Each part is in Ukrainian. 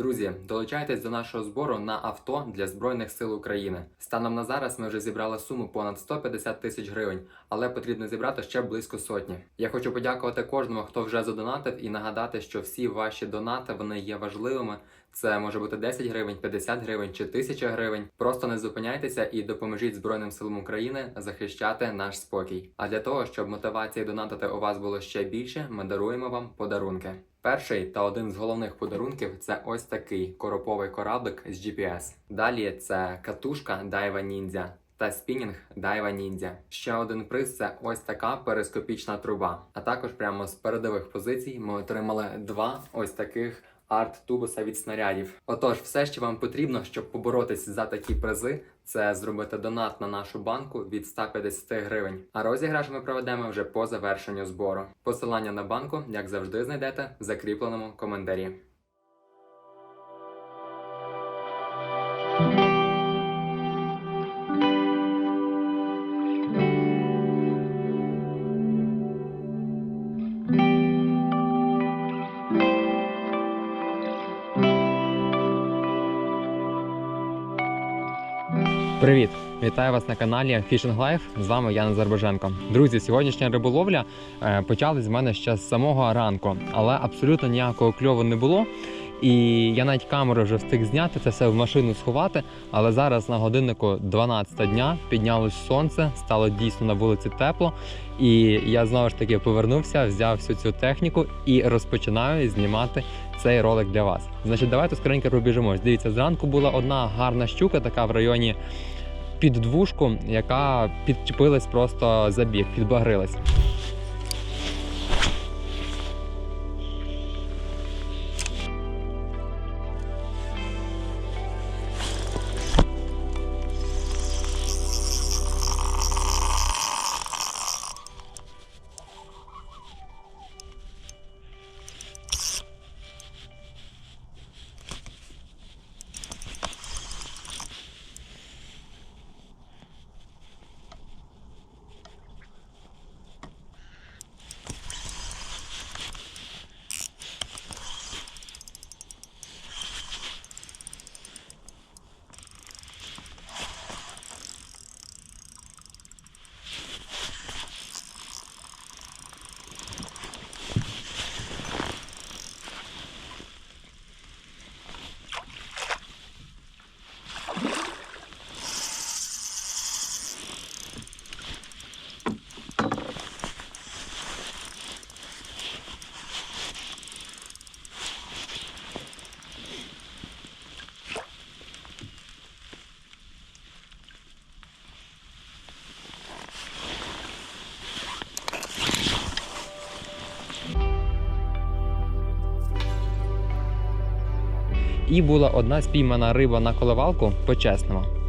Друзі, долучайтесь до нашого збору на авто для Збройних сил України. Станом на зараз ми вже зібрали суму понад 150 тисяч гривень, але потрібно зібрати ще близько сотні. Я хочу подякувати кожному, хто вже задонатив, і нагадати, що всі ваші донати вони є важливими. Це може бути 10 гривень, 50 гривень чи 1000 гривень. Просто не зупиняйтеся і допоможіть Збройним силам України захищати наш спокій. А для того, щоб мотивації донатити у вас було ще більше, ми даруємо вам подарунки. Перший та один з головних подарунків це ось такий короповий кораблик з GPS. Далі це катушка Daiwa Ninja та спінінг Daiwa Ninja. Ще один приз це ось така перископічна труба. А також прямо з передових позицій ми отримали два ось таких арт-тубуса від снарядів. Отож, все, що вам потрібно, щоб поборотись за такі призи, це зробити донат на нашу банку від 150 гривень. А розіграш ми проведемо вже по завершенню збору. Посилання на банку, як завжди, знайдете в закріпленому коментарі. Вітаю вас на каналі Fishing Life. З вами Яна Зарбоженко. Друзі, сьогоднішня риболовля е, почалась з мене ще з самого ранку, але абсолютно ніякого кльову не було. І я навіть камеру вже встиг зняти, це все в машину сховати. Але зараз на годиннику 12 дня піднялось сонце, стало дійсно на вулиці тепло. І я знову ж таки повернувся, взяв всю цю техніку і розпочинаю знімати цей ролик для вас. Значить, давайте скоренько пробіжимось. Дивіться, зранку була одна гарна щука, така в районі під двушку, яка підчепилась просто за бік, підбагрилась. І була одна спіймана риба на коливалку по-чесному.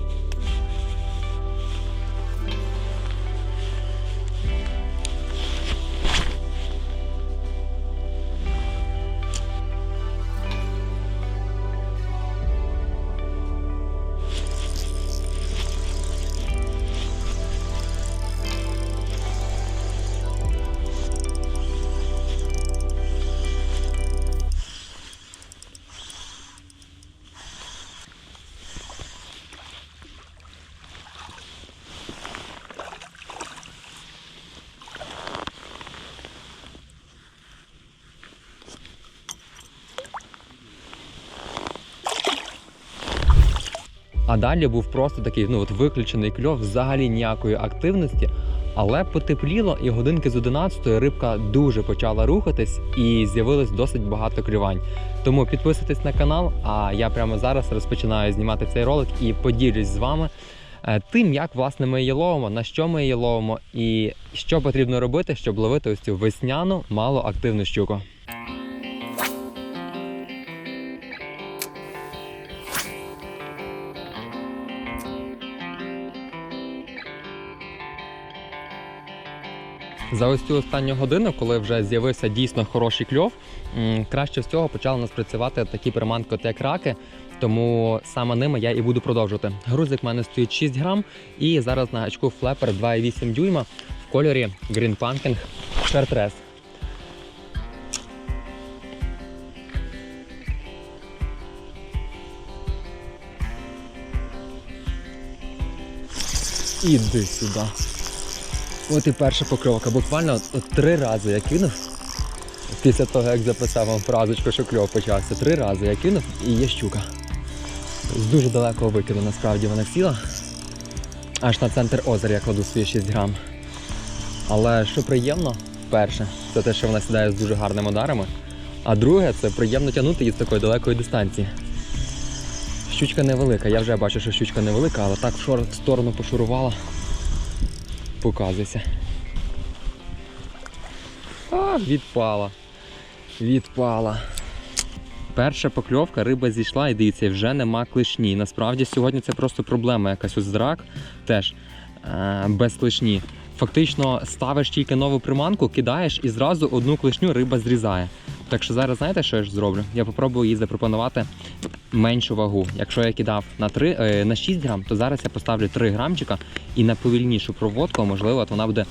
А далі був просто такий ну от виключений кльов, взагалі ніякої активності. Але потепліло, і годинки з 11 рибка дуже почала рухатись і з'явилось досить багато клювань. Тому підписуйтесь на канал. А я прямо зараз розпочинаю знімати цей ролик і поділюсь з вами е, тим, як власне ми її ловимо, на що ми її ловимо, і що потрібно робити, щоб ловити ось цю весняну малоактивну щуку. За ось цю останню годину, коли вже з'явився дійсно хороший кльов, краще з цього почали у нас працювати такі приманки, як раки. Тому саме ними я і буду продовжувати. Грузик в мене стоїть 6 грам, і зараз на гачку флепер 2,8 дюйма в кольорі Green Pumpkin Chartres. Іди сюди. От і перша покльовка. Буквально от, три рази я кинув. Після того, як записав вам фразочку, що кльов почався. Три рази я кинув і є щука. З дуже далекого викиду насправді вона сіла. Аж на центр озера я кладу свої 6 грам. Але що приємно, перше, це те, що вона сідає з дуже гарними ударами. А друге, це приємно тягнути її з такої далекої дистанції. Щучка невелика, я вже бачу, що щучка невелика, але так в сторону пошурувала. Показуйся. А, відпала. Відпала. Перша покльовка, риба зійшла і дивіться, вже нема клешні. Насправді сьогодні це просто проблема якась ось зрак теж е, без клешні. Фактично ставиш тільки нову приманку, кидаєш і зразу одну клешню риба зрізає. Так що зараз знаєте, що я ж зроблю? Я попробую їй запропонувати меншу вагу. Якщо я кидав на 3, е, на 6 грам, то зараз я поставлю 3 грамчика і на повільнішу проводку, можливо, от вона буде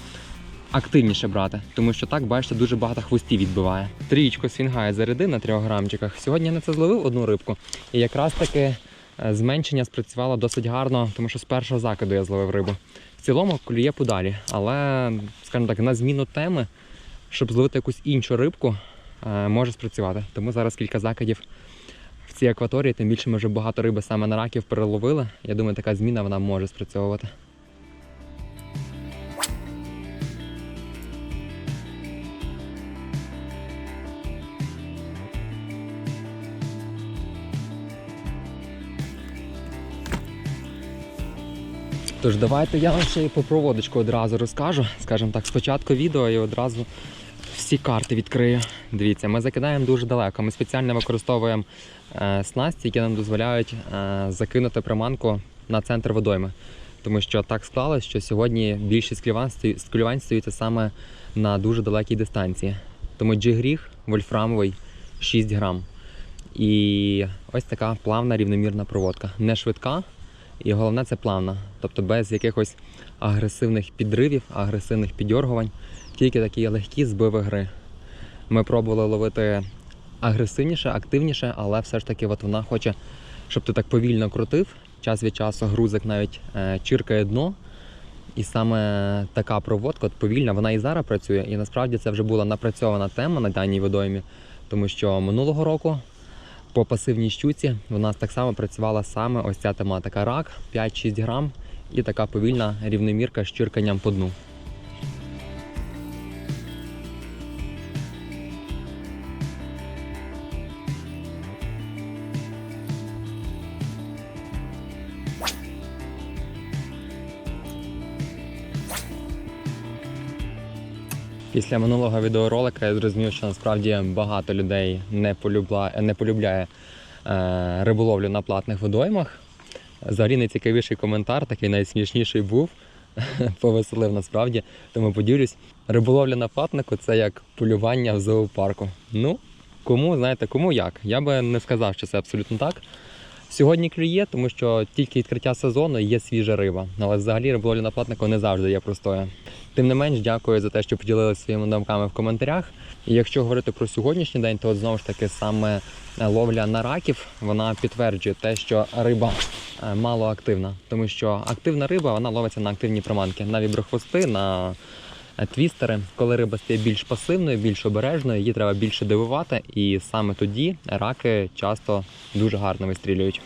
активніше брати, тому що так, бачите, дуже багато хвостів відбиває. Трієчко свінгає заряди на 3 грамчиках. Сьогодні я на це зловив одну рибку, і якраз таки е, зменшення спрацювало досить гарно, тому що з першого закиду я зловив рибу. В цілому клює подалі, але, скажімо так, на зміну теми, щоб зловити якусь іншу рибку, може спрацювати. Тому зараз кілька закидів в цій акваторії, тим більше ми вже багато риби саме на раків переловили. Я думаю, така зміна вона може спрацьовувати. Тож давайте я вам ще по проводочку одразу розкажу. Скажімо так, спочатку відео і одразу всі карти відкрию. Дивіться, ми закидаємо дуже далеко. Ми спеціально використовуємо е, снасті, які нам дозволяють е, закинути приманку на центр водойми. Тому що так склалось, що сьогодні більшість клювань, стою- з клювань стаються саме на дуже далекій дистанції. Тому джигріг вольфрамовий 6 грам. І ось така плавна рівномірна проводка. Не швидка, і головне це плавна. Тобто без якихось агресивних підривів, агресивних піддьоргувань, тільки такі легкі збиви гри. Ми пробували ловити агресивніше, активніше, але все ж таки от вона хоче, щоб ти так повільно крутив. Час від часу грузик навіть е, чиркає дно. І саме така проводка, от повільна, вона і зараз працює. І насправді це вже була напрацьована тема на даній водоймі, тому що минулого року по пасивній щуці у нас так само працювала саме ось ця тематика рак 5-6 грам і така повільна рівномірка з чирканням по дну. Після минулого відеоролика я зрозумів, що насправді багато людей не, полюбла... не полюбляє е, риболовлю на платних водоймах. Взагалі найцікавіший коментар, такий найсмішніший був, повеселив насправді, тому поділюсь. Риболовля на платнику це як полювання в зоопарку. Ну, кому, знаєте, кому як. Я би не сказав, що це абсолютно так. Сьогодні клює, тому що тільки відкриття сезону є свіжа риба. Але взагалі риболовля на платнику не завжди є простою. Тим не менш, дякую за те, що поділилися своїми думками в коментарях. І якщо говорити про сьогоднішній день, то от знову ж таки саме е, ловля на раків вона підтверджує те, що риба е, мало активна, тому що активна риба вона ловиться на активні приманки, на віброхвости, на твістери. Коли риба стає більш пасивною, більш обережною, її треба більше дивувати, і саме тоді раки часто дуже гарно вистрілюють.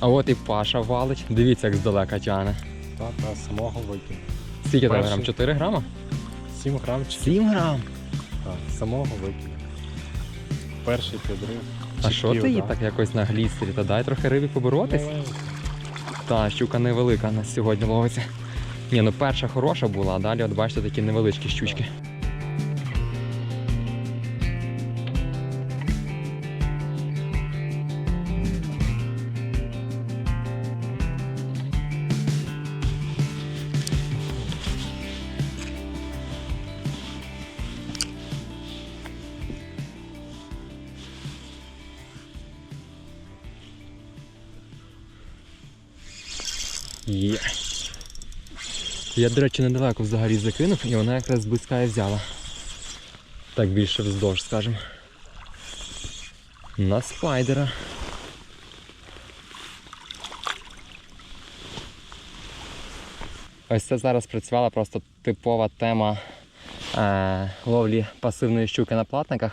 А от і Паша валить. Дивіться, як здалека тягне. Та, та, самого викину. Скільки там грам? 4 грама? 7 грамчиків. 7 грам. Так, самого викину. Перший підрив. А що ти її так якось на глістері? Та дай трохи рибі поборотись. Та, щука невелика у нас сьогодні ловиться. Ні, ну перша хороша була, а далі от бачите такі невеличкі щучки. Я, до речі, недалеко взагалі закинув, і вона якраз близька і взяла. Так більше вздовж, скажемо. На спайдера. Ось це зараз працювала просто типова тема е, ловлі пасивної щуки на платниках.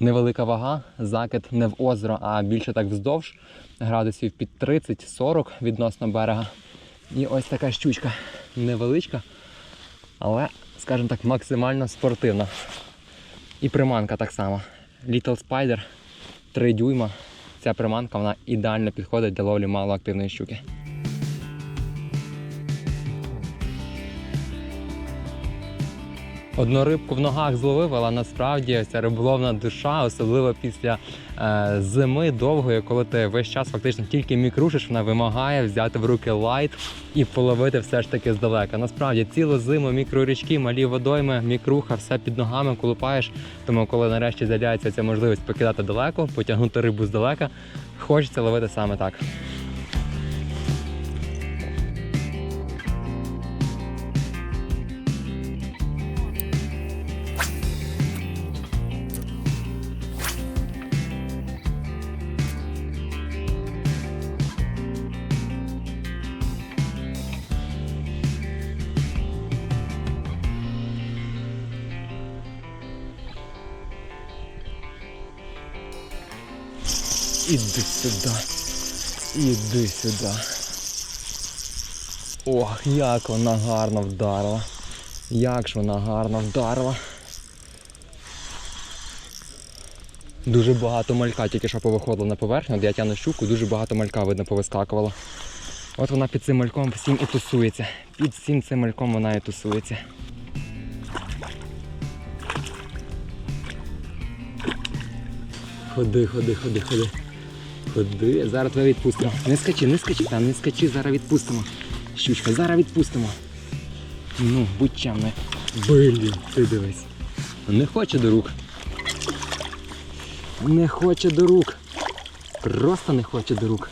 Невелика вага, закид не в озеро, а більше так вздовж, градусів під 30-40 відносно берега. І ось така щучка невеличка, але, скажімо так, максимально спортивна. І приманка так само. Little Spider 3 дюйма. Ця приманка вона ідеально підходить для ловлі малоактивної щуки. Одну рибку в ногах зловив, але насправді ця риболовна душа, особливо після е, зими довгої, коли ти весь час фактично тільки мікрушиш, вона вимагає взяти в руки лайт і половити все ж таки здалека. Насправді цілу зиму мікрорічки, малі водойми, мікруха, все під ногами колупаєш. Тому коли нарешті з'являється ця можливість покидати далеко, потягнути рибу здалека, хочеться ловити саме так. Іди сюди. Іди сюди. Ох, як вона гарно вдарила. Як ж вона гарно вдарила. Дуже багато малька тільки що повиходило на поверхню, де я тяну щуку, дуже багато малька видно повискакувало. От вона під цим мальком всім і тусується. Під всім цим мальком вона і тусується. Ходи, ходи, ходи, ходи. Ходи, зараз тебе відпустимо. Не скачи, не скачи, та не скачи, зараз відпустимо. Щучка, зараз відпустимо. Ну, будь чемною. Блін, ти дивись. Не хоче до рук. Не хоче до рук. Просто не хоче до рук.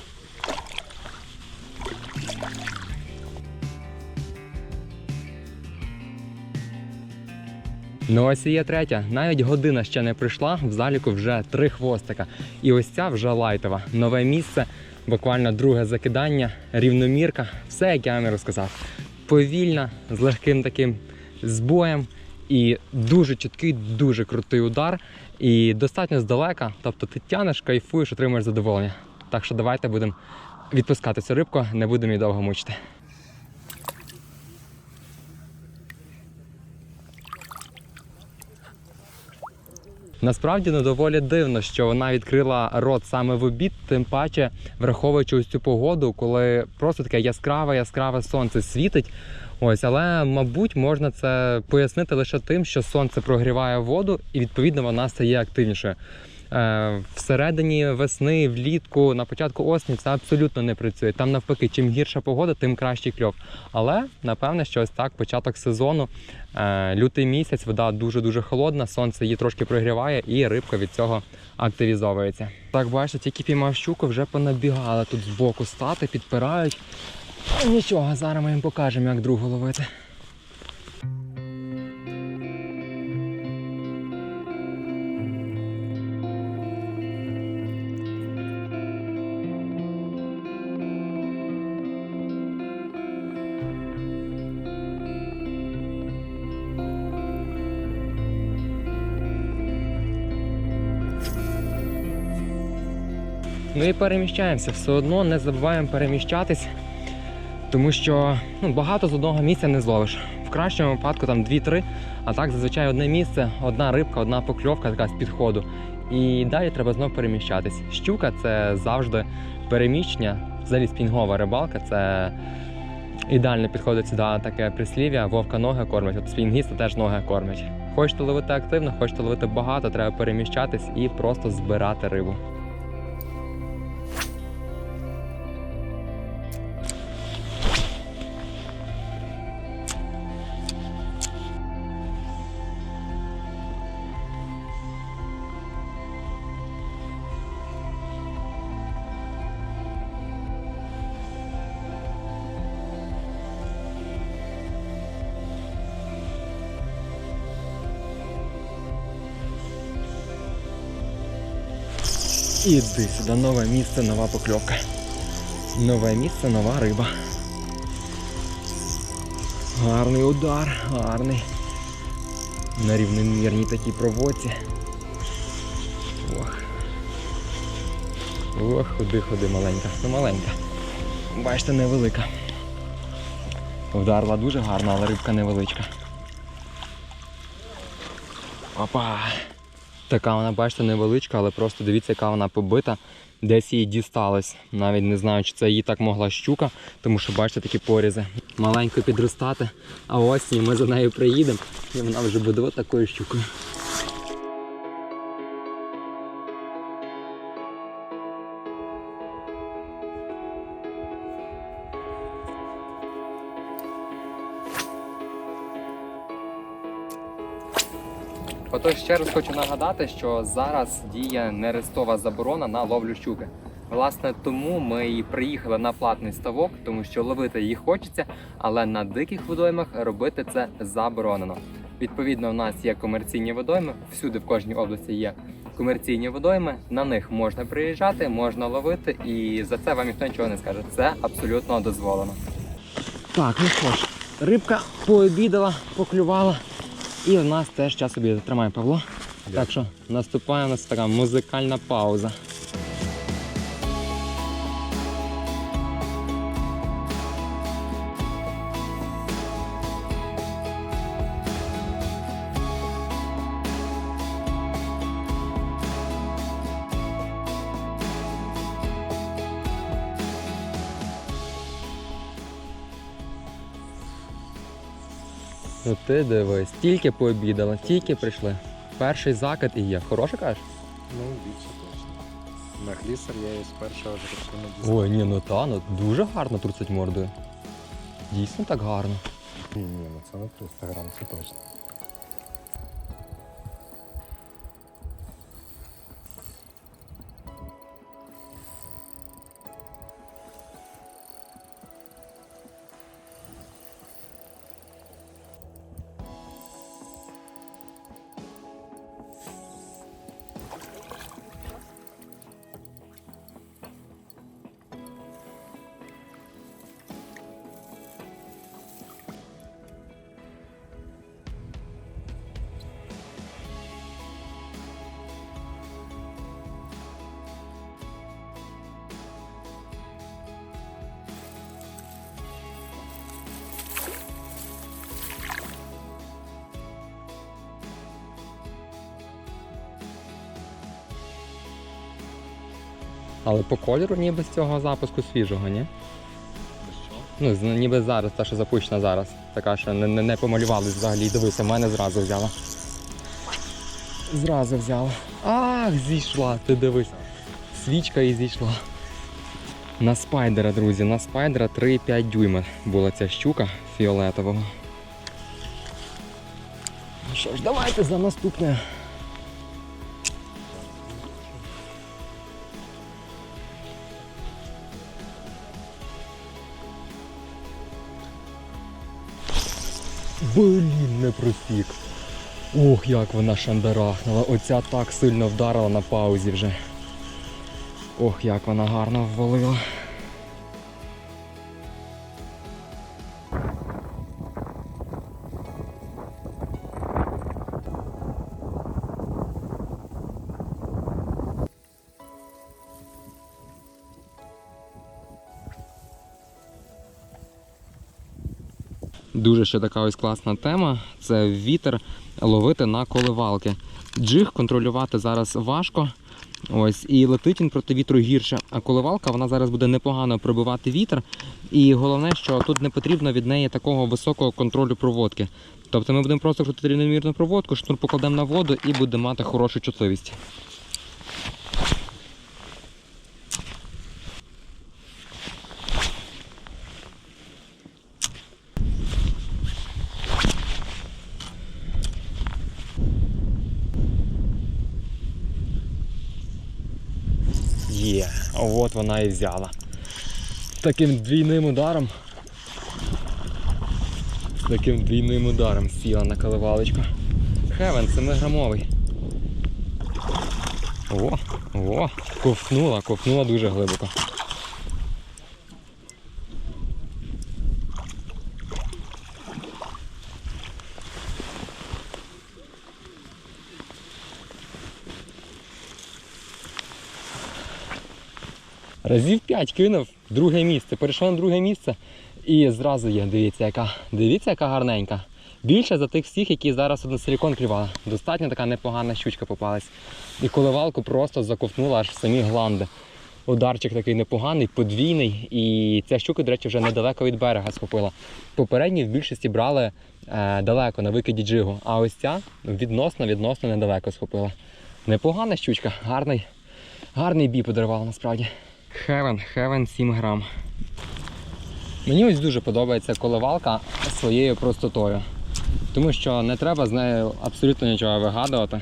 Ну ось і є третя. Навіть година ще не прийшла, в заліку вже три хвостика. І ось ця вже лайтова. Нове місце, буквально друге закидання, рівномірка. Все, як я вам і розказав. Повільна, з легким таким збоєм. І дуже чіткий, дуже крутий удар. І достатньо здалека. Тобто ти тянеш, кайфуєш, отримуєш задоволення. Так що давайте будемо відпускати цю рибку, не будемо її довго мучити. Насправді ну, доволі дивно, що вона відкрила рот саме в обід, тим паче враховуючи ось цю погоду, коли просто таке яскраве, яскраве сонце світить. Ось, але мабуть можна це пояснити лише тим, що сонце прогріває воду і відповідно вона стає активнішою. Е, всередині весни, влітку, на початку осені це абсолютно не працює. Там навпаки, чим гірша погода, тим кращий кльов. Але напевне, що ось так, початок сезону, е, лютий місяць, вода дуже дуже холодна, сонце її трошки прогріває, і рибка від цього активізовується. Так, бачите, тільки піймав щуку, вже понабігали тут збоку стати, підпирають. Нічого, зараз ми їм покажемо, як другу ловити. Ну і переміщаємося. Все одно не забуваємо переміщатись, тому що ну, багато з одного місця не зловиш. В кращому випадку там 2-3, а так зазвичай одне місце, одна рибка, одна покльовка така з підходу. І далі треба знов переміщатись. Щука це завжди переміщення, взагалі спінгова рибалка. Це ідеально підходить сюди таке прислів'я, вовка ноги кормить, от спінгіста теж ноги кормить. Хочете ловити активно, хочете ловити багато, треба переміщатись і просто збирати рибу. Іди сюди, нове місце, нова покльовка. Нове місце, нова риба. Гарний удар, гарний. На рівномірній такій проводці. Ох. Ох, ходи, ходи, маленька. Ну маленька. Бачите, невелика. Вдарила дуже гарно, але рибка невеличка. Опа! Така вона, бачите, невеличка, але просто дивіться, яка вона побита. Десь їй дісталось. Навіть не знаю, чи це її так могла щука, тому що бачите такі порізи. Маленько підростати, а осінь ми за нею приїдемо, і вона вже буде такою щукою. Ще раз хочу нагадати, що зараз діє нерестова заборона на ловлю щуки. Власне, тому ми і приїхали на платний ставок, тому що ловити їх хочеться, але на диких водоймах робити це заборонено. Відповідно, в нас є комерційні водойми, всюди в кожній області є комерційні водойми. На них можна приїжджати, можна ловити, і за це вам ніхто нічого не скаже. Це абсолютно дозволено. Так, ну що ж, рибка пообідала, поклювала. І в нас теж час обіду. Тримай, Павло. Так що наступає у нас така музикальна пауза. Ти дивись, тільки пообідала, тільки прийшли. Перший закид і є. Хороше кажеш? Ну, більше точно. На глісер я її з першого не дістав. Ой, ні, ну та, ну дуже гарно трусить мордою. Дійсно так гарно. Ні, ні, ну це не 300 грам, це точно. Але по кольору ніби з цього запуску свіжого, ні? Ну, ніби зараз, та, що запущена зараз. Така, що не, не, не помалювались взагалі. Дивися, в мене зразу взяла. Зразу взяла. Ах, зійшла, ти дивись. Свічка і зійшла. На спайдера, друзі, на спайдера 3,5 дюйма була ця щука фіолетового. Ну що ж, давайте за наступне. Блін, не просік. Ох, як вона шандарахнула. Оця так сильно вдарила на паузі вже. Ох, як вона гарно ввалила. Дуже ще така ось класна тема це вітер ловити на коливалки. Джиг контролювати зараз важко. Ось, і летить він проти вітру гірше. А коливалка вона зараз буде непогано пробивати вітер. І головне, що тут не потрібно від неї такого високого контролю проводки. Тобто ми будемо просто крутити рівномірну проводку, шнур покладемо на воду і будемо мати хорошу чутливість. Є, от вона і взяла. Таким двійним ударом. Таким двійним ударом сіла на коливалочку. Хевен 7 грамовий. О, О, ковтнула, ковтнула дуже глибоко. Разів 5 кинув, друге місце. Перейшов на друге місце і зразу є. Дивіться, яка. Дивіться, яка гарненька. Більше за тих всіх, які зараз на силікон клювали. Достатньо така непогана щучка попалась. І коливалку просто заковтнула аж в самі гланди. Ударчик такий непоганий, подвійний, і ця щука, до речі, вже недалеко від берега схопила. Попередні в більшості брали е, далеко на викиді джигу, а ось ця відносно відносно недалеко схопила. Непогана щучка, гарний, гарний бій подарувала насправді. Хевен, хевен 7 грам. Мені ось дуже подобається коливалка своєю простотою. Тому що не треба з нею абсолютно нічого вигадувати.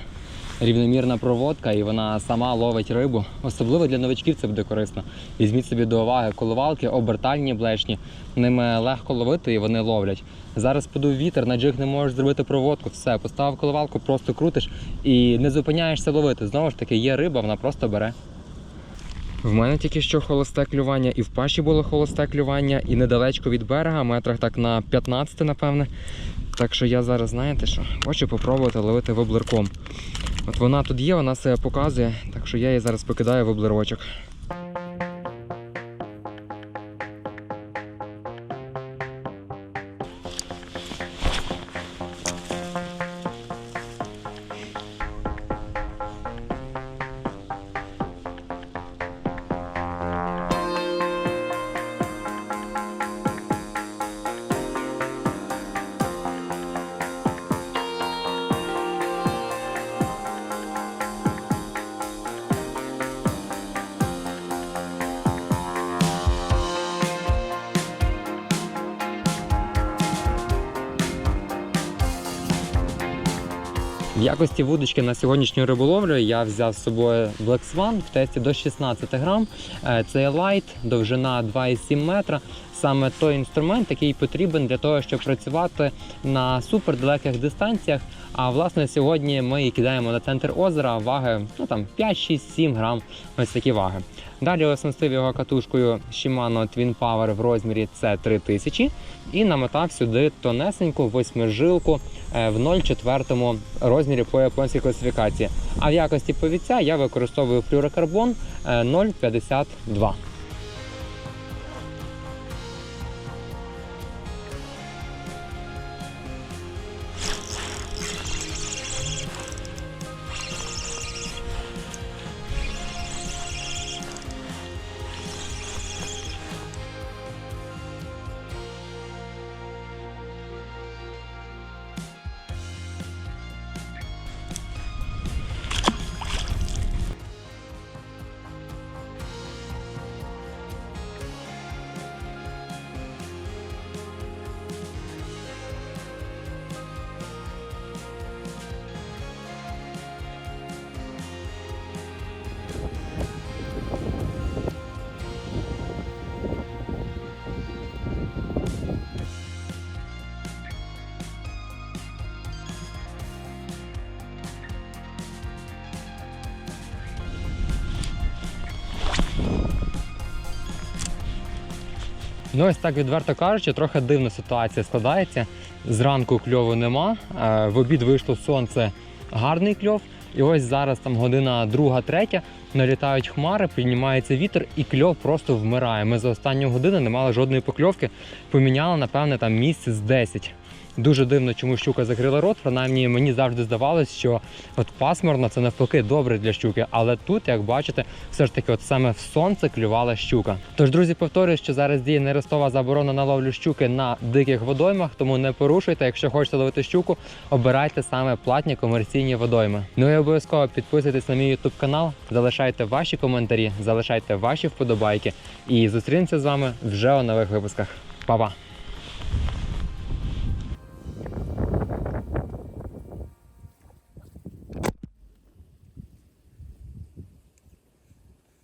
Рівномірна проводка і вона сама ловить рибу. Особливо для новачків це буде корисно. Візьміть собі до уваги коливалки, обертальні блешні. Ними легко ловити і вони ловлять. Зараз подув вітер, на джиг не можеш зробити проводку. Все, поставив коливалку, просто крутиш і не зупиняєшся ловити. Знову ж таки, є риба, вона просто бере. В мене тільки що холосте клювання, і в паші було холосте клювання, і недалечко від берега, метрах так на 15, напевне. Так що я зараз, знаєте що, хочу попробувати ловити воблерком. От вона тут є, вона себе показує, так що я її зараз покидаю воблерочок. Якості вудочки на сьогоднішню риболовлю я взяв з собою Black Swan в тесті до 16 грам. Е, Це лайт, довжина 2,7 метра. Саме той інструмент, який потрібен для того, щоб працювати на супердалеких дистанціях. А власне сьогодні ми кидаємо на центр озера ваги ну там 5, 6, 7 грам. Ось такі ваги. Далі оснастив його катушкою Shimano Twin Power в розмірі C3000 і намотав сюди тонесеньку восьмижилку е, в 0,4 розмірі по японській класифікації. А в якості повіця я використовую флюрокарбон е, 0,52. Ну ось так відверто кажучи, трохи дивна ситуація складається. Зранку кльову нема. е, В обід вийшло сонце, гарний кльов. І ось зараз там година друга, третя, налітають хмари, піднімається вітер, і кльов просто вмирає. Ми за останню годину не мали жодної покльовки. Поміняли, напевне, там місяць 10. Дуже дивно, чому щука закрила рот. Принаймні мені завжди здавалось, що от пасмурно це навпаки добре для щуки. Але тут, як бачите, все ж таки, от саме в сонце клювала щука. Тож, друзі, повторюю, що зараз діє нерестова заборона на ловлю щуки на диких водоймах, тому не порушуйте. Якщо хочете ловити щуку, обирайте саме платні комерційні водойми. Ну і обов'язково підписуйтесь на мій YouTube канал, залишайте ваші коментарі, залишайте ваші вподобайки. І зустрінемося з вами вже у нових випусках. Па-па!